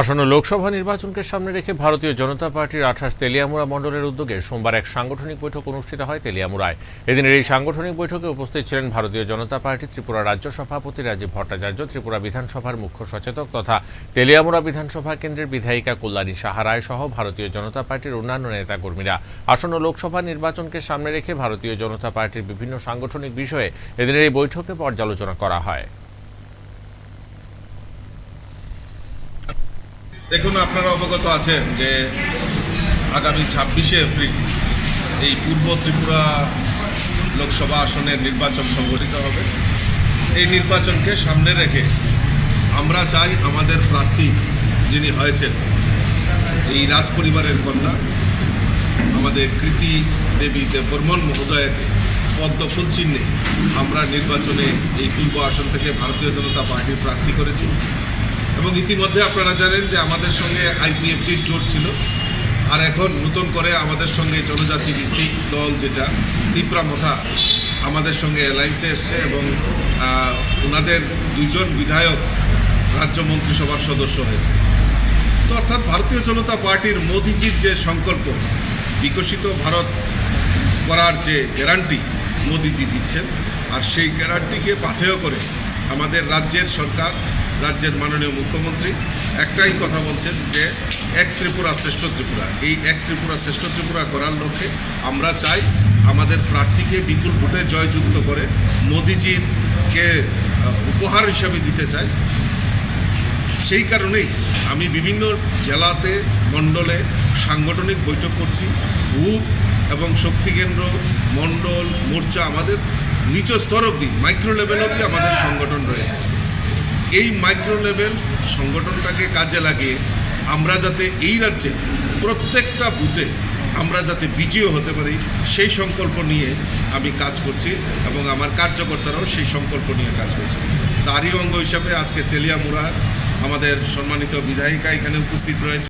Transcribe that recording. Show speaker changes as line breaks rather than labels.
আসন্ন লোকসভা নির্বাচনকে সামনে রেখে ভারতীয় জনতা পার্টির আঠাশ তেলিয়ামুড়া মণ্ডলের উদ্যোগে সোমবার এক সাংগঠনিক বৈঠক অনুষ্ঠিত হয় তেলিয়ামুড়ায়। এদিনের এই সাংগঠনিক বৈঠকে উপস্থিত ছিলেন ভারতীয় জনতা পার্টি ত্রিপুরা রাজ্য সভাপতি রাজীব ভট্টাচার্য, ত্রিপুরা বিধানসভার মুখ্য সচেতক তথা তেলিয়ামুড়া বিধানসভা কেন্দ্রের বিধায়িকা কল্যাণী সাহারায় সহ ভারতীয় জনতা পার্টির অন্যান্য নেতাকর্মীরা। আসন্ন লোকসভা নির্বাচনকে সামনে রেখে ভারতীয় জনতা পার্টির বিভিন্ন সাংগঠনিক বিষয়ে এদিনের এই বৈঠকে পর্যালোচনা করা হয়।
দেখুন, আপনারা অবগত আছেন যে আগামী ছাব্বিশে এপ্রিল এই পূর্ব ত্রিপুরা লোকসভা আসনের নির্বাচন সংগঠিত হবে। এই নির্বাচনকে সামনে রেখে আমরা চাই আমাদের প্রার্থী যিনি হয়েছেন এই রাজ পরিবারের কন্যা, আমাদের কৃতি দেবী দেববর্মন মহোদয়ের পদ্মফুল চিহ্নে আমরা নির্বাচনে এই পূর্ব আসন থেকে ভারতীয় জনতা পার্টির প্রার্থী করেছি। এবং ইতিমধ্যে আপনারা জানেন যে আমাদের সঙ্গে আইপিএফটির জোট ছিল। আর এখন নতুন করে আমাদের সঙ্গে জনজাতি ভিত্তিক দল যেটা, তিপ্রা মথা আমাদের সঙ্গে অ্যালায়েন্সে এসছে এবং ওনাদের দুজন বিধায়ক রাজ্য মন্ত্রিসভার সদস্য হয়েছে। তো অর্থাৎ ভারতীয় জনতা পার্টির মোদিজির যে সংকল্প, বিকশিত ভারত করার যে গ্যারান্টি মোদিজি দিচ্ছেন, আর সেই গ্যারান্টিকে পাথেয় করে আমাদের রাজ্যের সরকার রাজ্যের মাননীয় মুখ্যমন্ত্রী একটাই কথা বলছেন যে এক ত্রিপুরা শ্রেষ্ঠ ত্রিপুরা। এই এক ত্রিপুরা শ্রেষ্ঠ ত্রিপুরা করার লক্ষ্যে আমরা চাই আমাদের প্রার্থীকে বিপুল ভোটে জয়যুক্ত করে মোদিজিকে উপহার হিসাবে দিতে চাই। সেই কারণেই আমি বিভিন্ন জেলাতে, মণ্ডলে সাংগঠনিক বৈঠক করছি। বুথ এবং শক্তি কেন্দ্র, মণ্ডল, মোর্চা আমাদের নিচ স্তর অবধি মাইক্রো লেভেল অবধি আমাদের সংগঠন রয়েছে। এই মাইক্রো লেভেল সংগঠনটাকে কাজে লাগিয়ে আমরা যাতে এই রাজ্যে প্রত্যেকটা বুথে আমরা যাতে বিজয় হতে পারি, সেই সংকল্প নিয়ে আমি কাজ করছি এবং আমার কার্যকর্তারাও সেই সংকল্প নিয়ে কাজ করছে। তারই অঙ্গ হিসাবে আজকে তেলিয়ামুড়া আমাদের সম্মানিত বিধায়িকা এখানে উপস্থিত রয়েছে।